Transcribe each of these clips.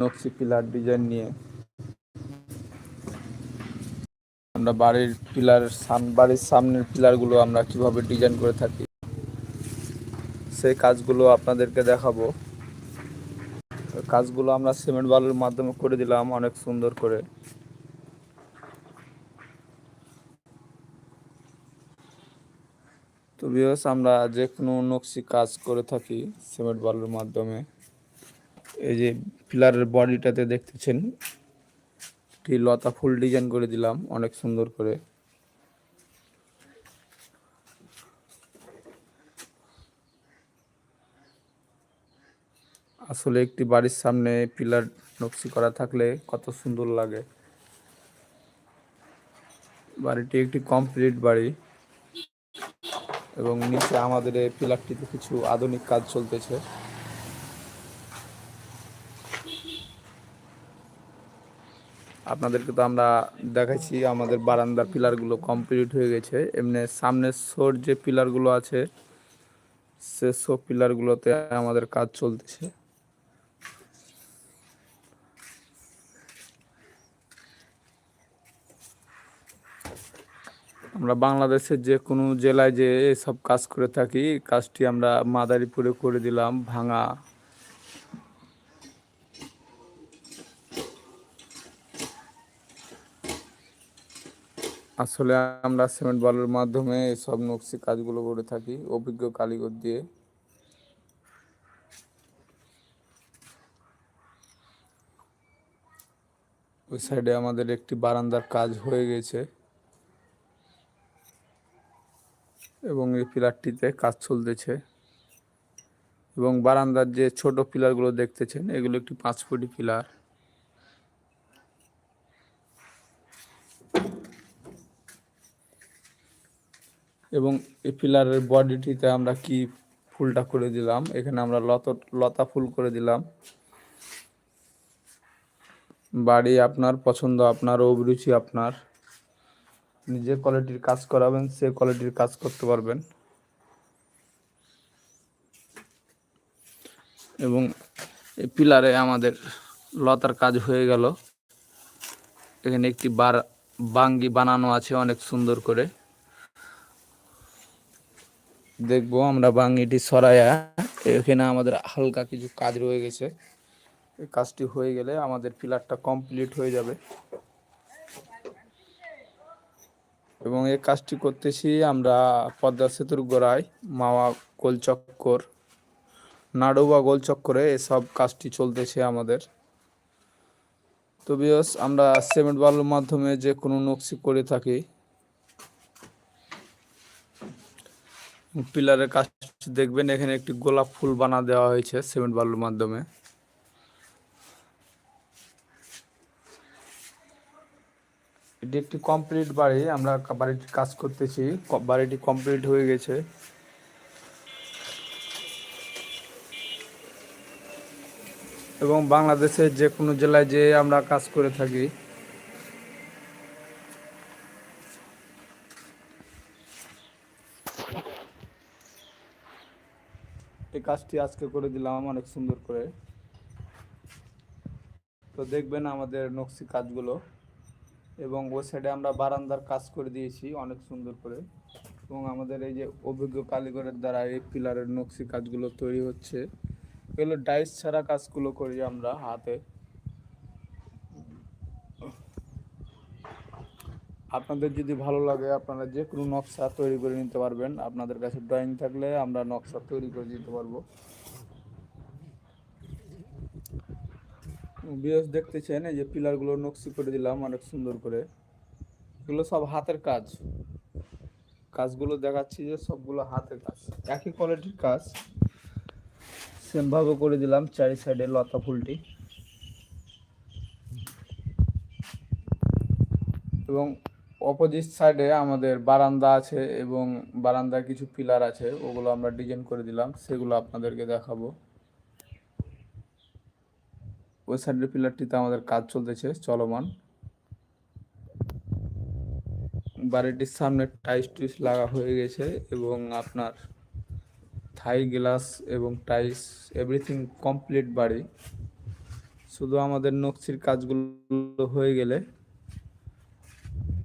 নকশি pillar design নিয়ে। আমরা বাড়ির পিলার সাম, বাড়ির সামনের পিলারগুলো আমরা কীভাবে ডিজাইন করে থাকি, সেই কাজগুলো আপনাদেরকে দেখাবো। কাজগুলো আমরা সিমেন্ট বালুর মাধ্যমে করে দিলাম, অনেক সুন্দর করে। তো বিয়স আমরা যে কোনো নকশি কাজ করে থাকি সিমেন্ট বালুর মাধ্যমে। এই যে পিলারের বডিটাতে দেখতেছেন একটি লতা ফুল ডিজাইন করে দিলাম, অনেক সুন্দর করে। আসলে একটি বাড়ির সামনে পিলার নকশি করা থাকলে কত সুন্দর লাগে। বাড়িটি একটি কমপ্লিট বাড়ি এবং নিচে আমাদের এই পিলারটিতে কিছু আধুনিক কাজ চলতেছে। আপনাদেরকে তো আমরা দেখাইছি, আমাদের বারান্দার পিলারগুলো কমপ্লিট হয়ে গেছে। এমনি সামনের শোর যে পিলারগুলো আছে, সে সব পিলারগুলোতে আমাদের কাজ চলতেছে। আমরা বাংলাদেশের যে কোনো জেলায় যে সব কাজ করে থাকি, কাজটি আমরা মাদারীপুরে করে দিলাম, ভাঙা আসলে আমরা সিমেন্ট বালুর মাধ্যমে সব নকশি কাজগুলো করে থাকি, অভিজ্ঞ কারিগর দিয়ে। ওই সাইডে আমাদের একটি বারান্দার কাজ হয়ে গেছে। এবং এই পিলারটিতে কাজ চলতেছে। এবং বারান্দার যে ছোট পিলারগুলো দেখতেছেন, এগুলো একটি পাঁচ ফুটি পিলার। এবং এই পিলারের বডিটিতে আমরা কি ফুলটা করে দিলাম? এখানে আমরা লত, লতা ফুল করে দিলাম। বাড়ি আপনার, পছন্দ আপনার, অভিরুচি আপনার। নিজে কোয়ালিটির কাজ করাবেন, সে কোয়ালিটির কাজ করতে পারবেন। এবং এই পিলারে আমাদের লতার কাজ হয়ে গেল। এখানে একটি বার, বাঙ্গি বানানো আছে অনেক সুন্দর করে। দেখব, আমরা বাঙ্গিটি সরাইয়া এখানে আমাদের হালকা কিছু কাজ রয়ে গেছে। এই কাজটি হয়ে গেলে আমাদের পিলারটা কমপ্লিট হয়ে যাবে। এবং এই কাজটি করতেছি আমরা পদ্মা সেতুর গোড়ায়, মাওয়া গোলচক্কর নাড়ুবা গোলচক্করে এসব কাজটি চলতেছে আমাদের। তো বিয়স, আমরা সিমেন্ট বালুর মাধ্যমে যে কোনো নকশি করে থাকি। পিলারের কাজ দেখবেন, এখানে একটি গোলাপ ফুল বানা দেওয়া হয়েছে সিমেন্ট বালুর মাধ্যমে। এটি একটি কমপ্লিট বাড়ি, আমরা বাড়িটি কাজ করতেছি। বাড়িটি কমপ্লিট হয়ে গেছে। এবং বাংলাদেশের যে কোনো জেলায় যে আমরা কাজ করে থাকি। কাজটি আজকে করে দিলাম অনেক সুন্দর করে। তো দেখবেন আমাদের নকশি কাজগুলো। এবং ওই সাইডে আমরা বারান্দার কাজ করে দিয়েছি, অনেক সুন্দর করে। এবং আমাদের এই যে অভিজ্ঞ কারিগরের দ্বারা এই পিলারের নকশি কাজগুলো তৈরি হচ্ছে। এগুলো ডাইস ছাড়া কাজগুলো করি আমরা হাতে। আপনাদের যদি ভালো লাগে, আপনারা যে কোনো নকশা তৈরি করে নিতে পারবেন। আপনাদের কাছে ড্রয়িং থাকলে আমরা নকশা তৈরি করে দিতে পারব। বিএস দেখতেছেন, এই যে পিলারগুলো নকশি করে দিলাম, অনেক সুন্দর করে। এগুলো সব হাতের কাজ। কাজগুলো দেখাচ্ছি যে সবগুলো হাতের কাজ। একই কোয়ালিটির কাজ। সেমভাবে করে দিলাম, চারি সাইডে লতা ফুলটি। এবং অপোজিট সাইডে আমাদের বারান্দা আছে এবং বারান্দায় কিছু পিলার আছে, ওগুলো আমরা ডিজাইন করে দিলাম, সেগুলো আপনাদেরকে দেখাবো। ওই সাইডের পিলারটিতে আমাদের কাজ চলতেছে, চলমান। বাড়িটির সামনে টাইস টুইস লাগা হয়ে গেছে এবং আপনার থাই গ্লাস এবং টাইস এভরিথিং কমপ্লিট বাড়ি। শুধু আমাদের নকশির কাজগুলো হয়ে গেলে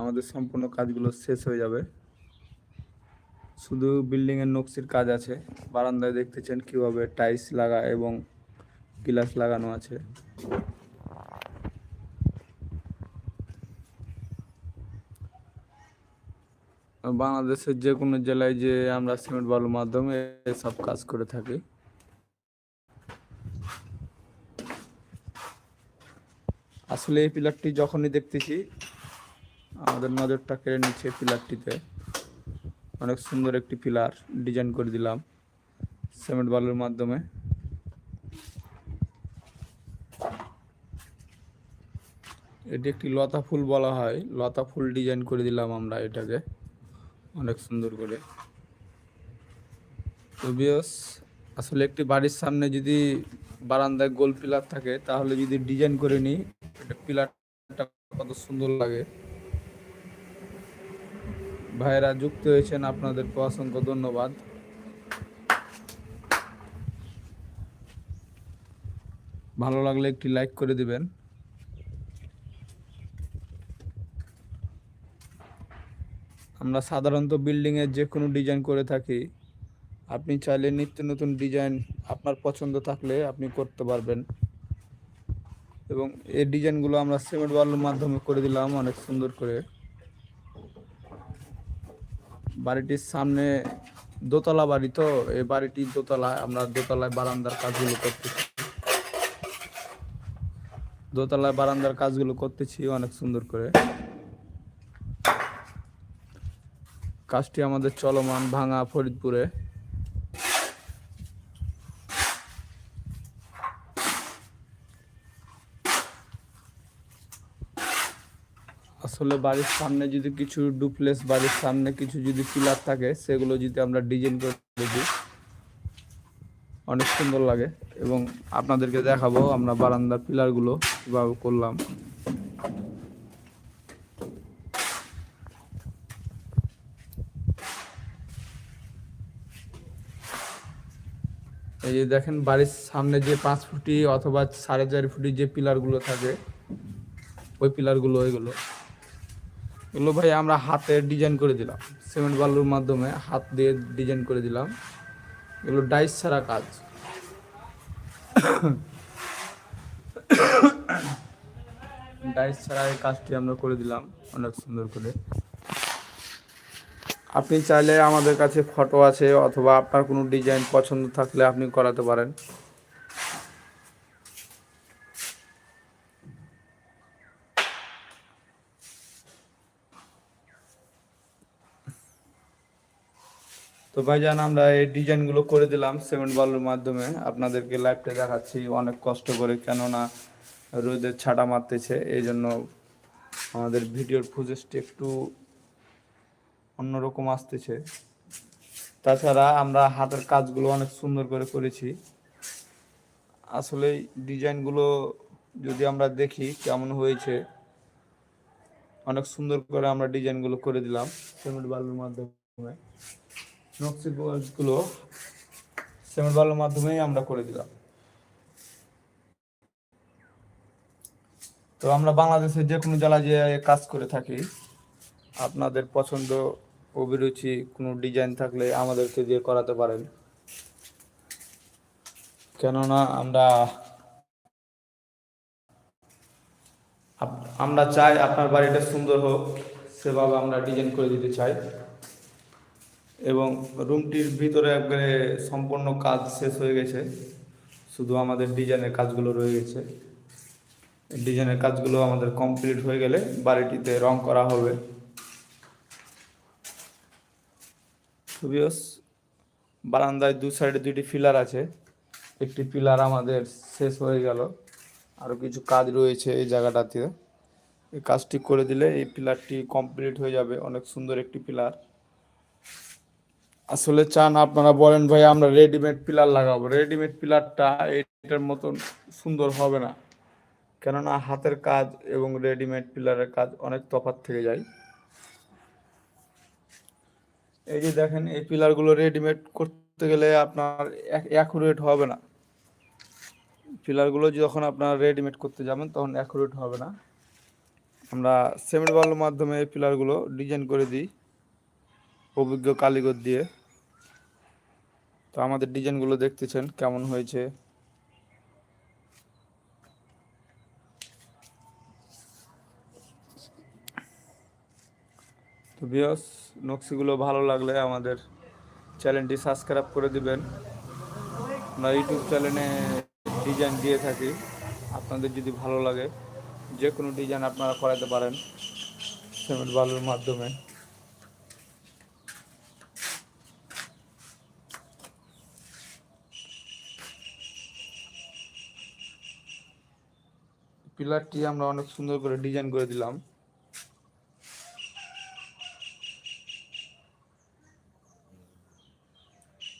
আমাদের সম্পূর্ণ কাজগুলো শেষ হয়ে যাবে। শুধু বিল্ডিংয়ের নকশির কাজ আছে। বারান্দায় দেখতেছেন কীভাবে টাইলস লাগা এবং গ্লাস লাগানো আছে। বাংলাদেশের যে কোনো জেলায় যে আমরা সিমেন্ট বালুর মাধ্যমে সব কাজ করে থাকি। আসলে এই পিলারটি যখনই দেখতেছি আমাদের নজরটা কেড়ে নিচ্ছে পিলারটিতে। অনেক সুন্দর একটি পিলার ডিজাইন করে দিলাম সিমেন্ট বালুর মাধ্যমে। এটি একটি লতা ফুল বলা হয়। লতা ফুল ডিজাইন করে দিলাম আমরা এটাকে। অনেক সুন্দর করে। তো আসলে একটি বাড়ির সামনে যদি বারান্দায় গোল পিলার থাকে, তাহলে যদি ডিজাইন করে নিই, পিলারটা কত সুন্দর লাগে। ভাইয়েরা যুক্ত হয়েছেন আপনাদেরকে অসংখ্য ধন্যবাদ। ভালো লাগলে একটি লাইক করে দিবেন। আমরা সাধারণত বিল্ডিংয়ের যে কোনো ডিজাইন করে থাকি, আপনি চাইলে নিত্য নতুন ডিজাইন আপনার পছন্দ থাকলে আপনি করতে পারবেন। এবং এই ডিজাইনগুলো আমরা সিমেন্ট বালুর মাধ্যমে করে দিলাম, অনেক সুন্দর করে। বাড়িটির সামনে দোতলা বাড়ি তো, এই বাড়িটি দোতলা আমরা দোতলায় বারান্দার কাজগুলো করতেছি। দোতলায় বারান্দার কাজগুলো করতেছি অনেক সুন্দর করে। কাজটি আমাদের চলমান ভাঙা ফরিদপুরে। আসলে বাড়ির সামনে যদি কিছু ডুপ্লেস বাড়ির সামনে কিছু যদি পিলার থাকে, সেগুলো যদি আমরা ডিজাইন করে দিই অনেক সুন্দর লাগে এবং আপনাদেরকে দেখাবো আমরা বারান্দার পিলারগুলো কীভাবে করলাম। এই যে দেখেন বাড়ির সামনে যে পাঁচ ফুটি অথবা সাড়ে চার ফুটি যে পিলারগুলো থাকে, ওই পিলারগুলো ওইগুলো। এগুলো ভাই আমরা হাতে ডিজাইন করে দিলাম। সিমেন্ট বালুর মাধ্যমে হাত দিয়ে ডিজাইন করে দিলাম। এগুলো ডাইস ছাড়া কাজ। ডাইস ছাড়া এই কাজটি আমরা করে দিলাম অনেক সুন্দর করে। আপনি চাইলে আমাদের কাছে ফটো আছে অথবা আপনার কোনো ডিজাইন পছন্দ থাকলে আপনি করাতে পারেন। তো ভাইজান, আমরা এই ডিজাইনগুলো করে দিলাম সিমেন্ট বালুর মাধ্যমে। আপনাদেরকে লাইভটা দেখাচ্ছি, অনেক কষ্ট করে, কেননা রোদের ছাটা মারতেছে, এই জন্য আমাদের ভিডিওর ফুটেজটি একটু অন্যরকম আসতেছে। তাছাড়া আমরা হাতের কাজগুলো অনেক সুন্দর করে করেছি। আসলে ডিজাইনগুলো যদি আমরা দেখি, কেমন হয়েছে, অনেক সুন্দর করে আমরা ডিজাইনগুলো করে দিলাম সিমেন্ট বালুর মাধ্যমে। নকশি গুলো সিমেন্ট বালুর মাধ্যমেই আমরা করে দিলাম। তো আমরা বাংলাদেশের যে কোনো জেলায় যে কাজ করে থাকি, আপনাদের পছন্দ, অভিরুচি, কোনো ডিজাইন থাকলে আমাদেরকে দিয়ে করাতে পারেন। কেননা আমরা আমরা চাই আপনার বাড়িটা সুন্দর হোক, সেভাবে আমরা ডিজাইন করে দিতে চাই। এবং রুমটির ভিতরে একবারে সম্পূর্ণ কাজ শেষ হয়ে গেছে। শুধু আমাদের ডিজাইনের কাজগুলো রয়ে গেছে। ডিজাইনের কাজগুলো আমাদের কমপ্লিট হয়ে গেলে বাড়িটিতে রং করা হবে। বারান্দায় দু সাইডে দুইটি পিলার আছে। একটি পিলার আমাদের শেষ হয়ে গেল। আরও কিছু কাজ রয়েছে এই জায়গাটাতে। এই কাজটি করে দিলে এই পিলারটি কমপ্লিট হয়ে যাবে। অনেক সুন্দর একটি পিলার। আসলে চান আপনারা বলেন, ভাই, আমরা রেডিমেড পিলার লাগাবো। রেডিমেড পিলারটা এটার মতন সুন্দর হবে না। কেননা হাতের কাজ এবং রেডিমেড পিলারের কাজ অনেক তফাৎ থেকে যায়। এই যে দেখেন, এই পিলারগুলো রেডিমেড করতে গেলে আপনার অ্যাকুরেট হবে না। পিলারগুলো যখন আপনারা রেডিমেড করতে যাবেন, তখন অ্যাকুরেট হবে না। আমরা সিমেন্ট বালুর মাধ্যমে এই পিলারগুলো ডিজাইন করে দিই, অভিজ্ঞ কালীগর দিয়ে। তো আমাদের ডিজাইনগুলো দেখতেছেন, কেমন হয়েছে? তো বিয়স নকশিগুলো ভালো লাগলে আমাদের চ্যানেলটি সাবস্ক্রাইব করে দিবেন। আমরা ইউটিউব চ্যানেলে ডিজাইন দিয়ে থাকি, আপনাদের যদি ভালো লাগে যে কোনো ডিজাইন আপনারা করাতে পারেন সিমেন্ট বালুর মাধ্যমে। পিলারটি আমরা অনেক সুন্দর করে ডিজাইন করে দিলাম।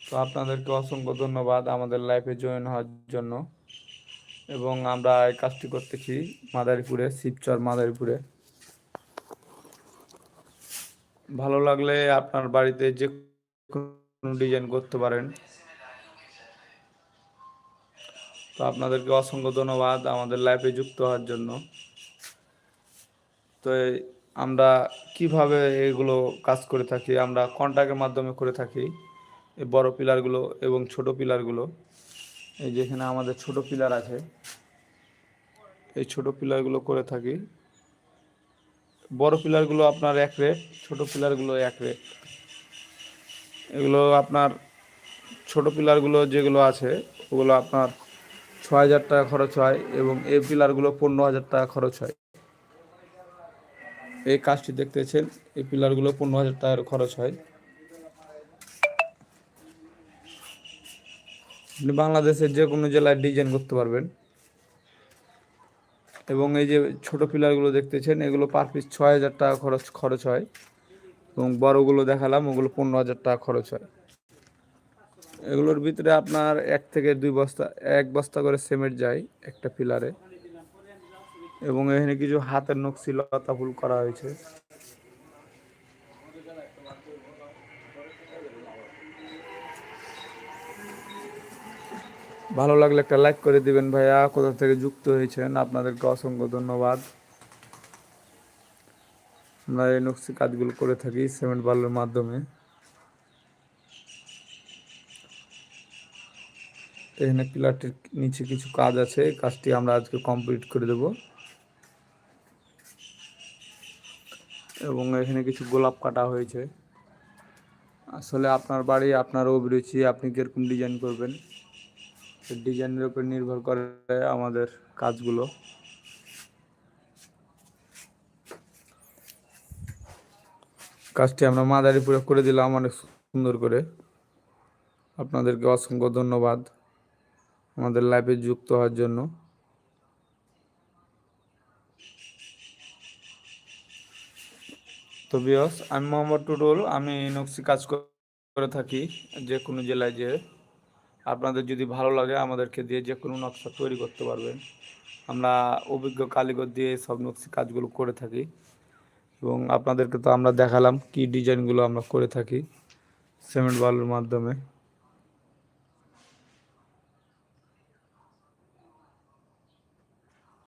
তো আপনাদেরকে অসংখ্য ধন্যবাদ আমাদের লাইফে জয়েন হওয়ার জন্য। এবং আমরা এই কাজটি করতেছি মাদারীপুরে, শিবচর মাদারীপুরে। ভালো লাগলে আপনার বাড়িতে যে কোনো ডিজাইন করতে পারেন। তো আপনাদেরকে অসংখ্য ধন্যবাদ আমাদের লাইফে যুক্ত হওয়ার জন্য। তো আমরা কীভাবে এগুলো কাজ করে থাকি, আমরা কন্ট্রাক্টের মাধ্যমে করে থাকি এই বড় পিলারগুলো এবং ছোট পিলারগুলো। এই যেখানে আমাদের ছোট পিলার আছে। এই ছোট পিলারগুলো করে থাকি। বড় পিলারগুলো আপনার এক রেট ছোট পিলারগুলো এক রেট এগুলো আপনার ছোট পিলারগুলো যেগুলো আছে, ওগুলো আপনার ছ হাজার টাকা খরচ হয় এবং এই পিলারগুলো পনেরো হাজার টাকা খরচ হয়। এই কাজটি দেখতেছেন এই পিলারগুলো পনেরো হাজার টাকার খরচ হয়। আপনি বাংলাদেশের যে কোনো জেলায় ডিজাইন করতে পারবেন। এবং এই যে ছোট পিলারগুলো দেখতেছেন এগুলো পার পিস ছয় হাজার টাকা খরচ খরচ হয়। এবং বড়গুলো দেখালাম, ওগুলো পনেরো হাজার টাকা খরচ হয়। এগুলোর ভিতরে আপনার এক থেকে দুই বস্তা, এক বস্তা করে সিমেন্ট যায় একটা পিলারে। এবং এখানে কিছু হাতের নকশি, লতা ফুল করা হয়েছে। ভালো লাগলে একটা লাইক করে দিবেন ভাইয়া, কোথা থেকে যুক্ত হয়েছেন, আপনাদেরকে অসংখ্য ধন্যবাদ। আমরা এই নকশি কাজগুলো করে থাকি সিমেন্ট বালুর মাধ্যমে। এখানে পিলারটির নিচে কিছু কাজ আছে কাজটি আমরা আজকে কমপ্লিট করে দেব। এবং এখানে কিছু গোলাপ কাটা হয়েছে। আসলে আপনার বাড়ি, আপনার অভিরুচি, আপনি কীরকম ডিজাইন করবেন ডিজাইনের উপর নির্ভর করে আমাদের কাজগুলো। কাজটি আমরা মাদারীপুরে করে দিলাম, অনেক সুন্দর করে। আপনাদেরকে অসংখ্য ধন্যবাদ। আমাদের লাইফে যুক্ত হওয়ার জন্য। তো বিয়স আমি মোহাম্মদ টুটুল আমি নকশি কাজ করে থাকি যে কোনো জেলায় যে আপনাদের যদি ভালো লাগে, আমাদেরকে দিয়ে যে কোনো নকশা তৈরি করতে পারবেন। আমরা অভিজ্ঞ কারিগর দিয়ে সব নকশি কাজগুলো করে থাকি। এবং আপনাদেরকে তো আমরা দেখালাম কি ডিজাইনগুলো আমরা করে থাকি সিমেন্ট বালুর মাধ্যমে।